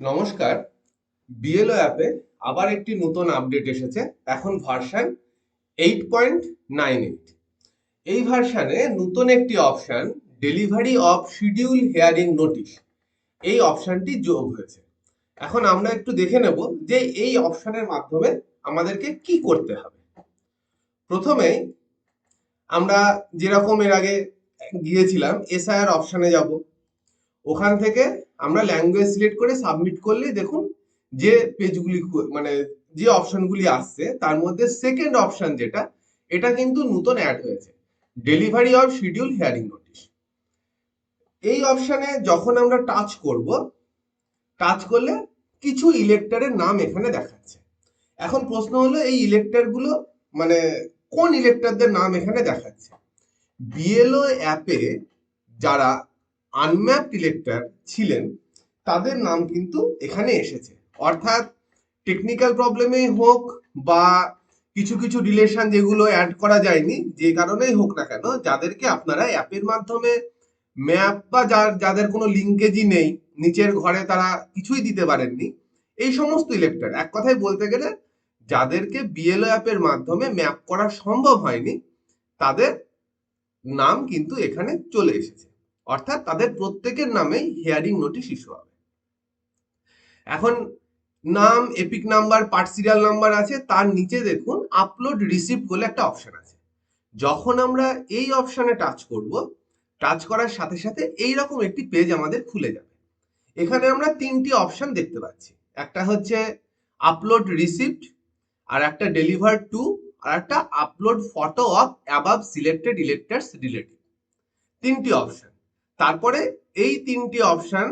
নমস্কার। বিএলও অ্যাপে আবার একটি নতুন আপডেট এসেছে। এখন version eight point nine eight এই ভার্সানে নতুন একটি option delivery of schedule hearing notice এই অপশানটি যোগ হয়েছে। এখন আমরা একটু দেখে নেব যে এই অপশানের মাধ্যমে আমাদেরকে কি করতে হবে। প্রথমেই আমরা যেরকম এর আগে গিয়েছিলাম এসআইআর অপশানে যাব। ওখান থেকে আমরা ল্যাঙ্গুয়েজ সিলেক্ট করে সাবমিট করলেই দেখুন যে পেজগুলি মানে যে অপশনগুলি আসছে, তার মধ্যে সেকেন্ড অপশন যেটা, এটা কিন্তু নতুন অ্যাড হয়েছে। Delivery of schedule hearing notice এই অপশনে যখন আমরা টাচ করব টাচ করলে কিছু ইলেক্টরের নাম এখানে দেখাচ্ছে। এখন প্রশ্ন হলো, এই ইলেক্টরগুলো মানে কোন ইলেক্টরদের নাম এখানে দেখাচ্ছে? বিএলও অ্যাপে যারা আনম্যাপড ইলেক্টর ছিলেন, তাদের নাম কিন্তু এখানে এসেছে। অর্থাৎ টেকনিক্যাল প্রবলেমেই হোক বা কিছু কিছু রিলেশন যেগুলো অ্যাড করা যায়নি, যে কারণেই হোক না কেন, যাদেরকে আপনারা অ্যাপের মাধ্যমে ম্যাপ বা যার, যাদের কোনো লিঙ্কেজই নেই, নিচের ঘরে তারা কিছুই দিতে পারেননি, এই সমস্ত ইলেক্টর এক কথায় বলতে গেলে, যাদেরকে বিএলও অ্যাপের মাধ্যমে ম্যাপ করা সম্ভব হয়নি, তাদের নাম কিন্তু এখানে চলে এসেছে। অর্থাৎ তাদের প্রত্যেকের নামেই হিয়ারিং নোটিশ ইস্যু হবে। এখন নাম EPIC number part serial number আছে, তার নিচে দেখুন আপলোড রিসিপ্ট বলে একটা অপশন আছে। যখন আমরা এই অপশনে টাচ করব টাচ করার সাথে সাথে এই রকম একটি পেজ আমাদের খুলে যাবে। এখানে আমরা তিনটি অপশন দেখতে পাচ্ছি। একটা হচ্ছে আপলোড রিসিপ্ট আর একটা ডেলিভার টু আর একটা upload photo of above selected electors relative তিনটি অপশন তারপরে এই তিনটি অপশান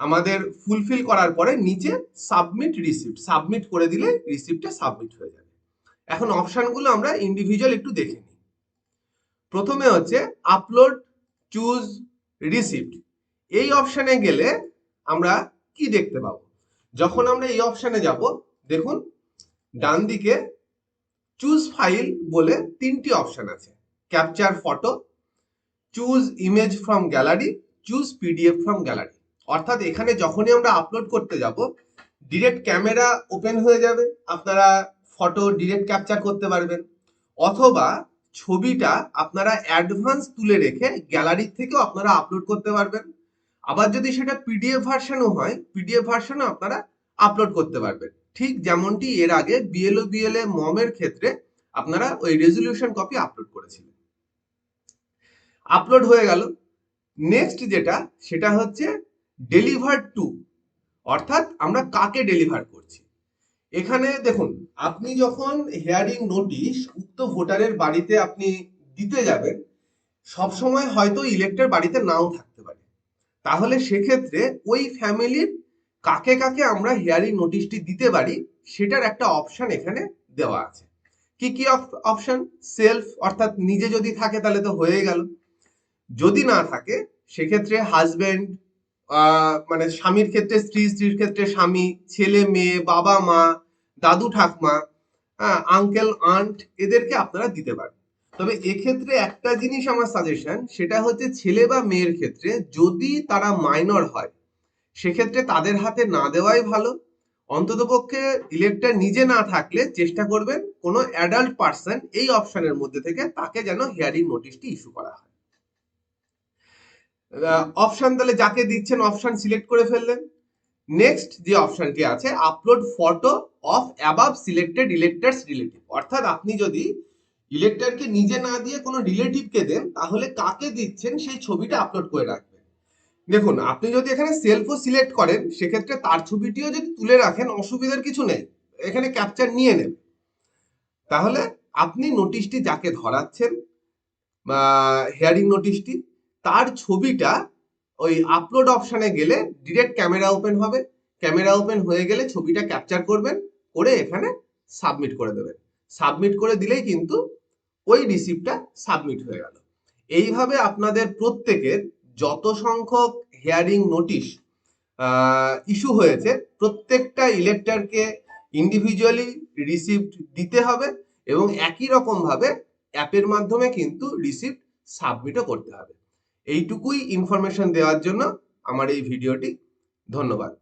আমাদের ফুলফিল করার পরে নিচে সাবমিট রিসিপ্ট সাবমিট করে দিলে রিসিপ্টটা সাবমিট হয়ে যাবে। এখন অপশানগুলো আমরা ইন্ডিভিজুয়াল একটু দেখে নিই। প্রথমে হচ্ছে আপলোড চুজ রিসিপ্ট এই অপশানে গেলে আমরা কি দেখতে পাবো? যখন আমরা এই অপশানে যাব, দেখুন ডান দিকে চুজ ফাইল বলে তিনটি অপশান আছে। Capture photo choose image from gallery choose PDF from gallery অর্থাৎ এখানে যখনই আমরা আপলোড করতে যাব ডিরেক্ট ক্যামেরা ওপেন হয়ে যাবে। আপনারা ফটো ডিরেক্ট ক্যাপচার করতে পারবেন। অথবা ছবিটা আপনারা অ্যাডভান্স তুলে রেখে গ্যালারি থেকেও আপনারা আপলোড করতে পারবেন। আবার যদি সেটা পিডিএফ ভার্সানও হয় পিডিএফ ভার্সানও আপনারা আপলোড করতে পারবেন। ঠিক যেমনটি এর আগে বিএলও বিএলএ মমের ক্ষেত্রে আপনারা ওই রেজলিউশন কপি আপলোড করেছিলেন। আপলোড হয়ে গেল। নেক্সট যেটা, সেটা হচ্ছে ডেলিভার টু অর্থাৎ আমরা কাকে ডেলিভার করছি। এখানে দেখুন, আপনি যখন হেয়ারিং নোটিশ উক্ত ভোটারের বাড়িতে আপনি দিতে যাবেন, সব সময় হয়তো ইলেক্টর বাড়িতে নাও থাকতে পারে। তাহলে সেক্ষেত্রে ওই ফ্যামিলির কাকে কাকে আমরা হেয়ারিং নোটিশটি দিতে পারি, সেটার একটা অপশান এখানে দেওয়া আছে। কি কি অপশান সেলফ অর্থাৎ নিজে যদি থাকে তাহলে তো হয়ে গেল। যদি না থাকে, সেক্ষেত্রে হাজবেন্ড মানে স্বামীর ক্ষেত্রে, স্ত্রী, স্ত্রীর ক্ষেত্রে স্বামী, ছেলে, মেয়ে, বাবা, মা, দাদু, ঠাকমা আঙ্কেল আন্ট এদেরকে আপনারা দিতে পারেন। তবে এক্ষেত্রে একটা জিনিস আমার সাজেশন সেটা হচ্ছে ছেলে বা মেয়ের ক্ষেত্রে যদি তারা মাইনর হয়, সেক্ষেত্রে তাদের হাতে না দেওয়াই ভালো। অন্ততপক্ষে ইলেক্টর নিজে না থাকলে চেষ্টা করবেন কোনো অ্যাডাল্ট পার্সন এই অপশনের মধ্যে থেকে তাকে যেন হিয়ারিং নোটিশটি ইস্যু করা হয়। অপশন তাহলে যাকে দিচ্ছেন অপশন সিলেক্ট করে ফেললেন। নেক্সট যে অপশনটি আছে upload photo of above selected electors relative অর্থাৎ আপনি যদি ইলেক্টরকে নিজে না দিয়ে কোনো রিলেটিভকে দেন, তাহলে কাকে দিচ্ছেন, সেই ছবিটা আপলোড করে রাখবেন। দেখুন, আপনি যদি এখানে সেলফও সিলেক্ট করেন, সেক্ষেত্রে তার ছবিটিও যদি তুলে রাখেন, অসুবিধার কিছু নেই। এখানে ক্যাপচার নিয়ে নেন তাহলে আপনি নোটিশটি যাকে ধরাচ্ছেন হেয়ারিং নোটিশটি তার ছবিটা ওই আপলোড অপশানে গেলে ডিরেক্ট ক্যামেরা ওপেন হবে। ক্যামেরা ওপেন হয়ে গেলে ছবিটা ক্যাপচার করবেন, করে এখানে সাবমিট করে দেবেন। সাবমিট করে দিলেই কিন্তু ওই রিসিপ্টটা সাবমিট হয়ে গেল। এইভাবে আপনাদের প্রত্যেকের যত সংখ্যক হেয়ারিং নোটিশ ইস্যু হয়েছে, প্রত্যেকটা ইলেক্টরকে ইন্ডিভিজুয়ালি রিসিপ্ট দিতে হবে এবং একই রকম ভাবে অ্যাপের মাধ্যমে কিন্তু রিসিপ্ট সাবমিটও করতে হবে। এইটুকুই ইনফরমেশন দেওয়ার জন্য আমার এই ভিডিওটি। ধন্যবাদ।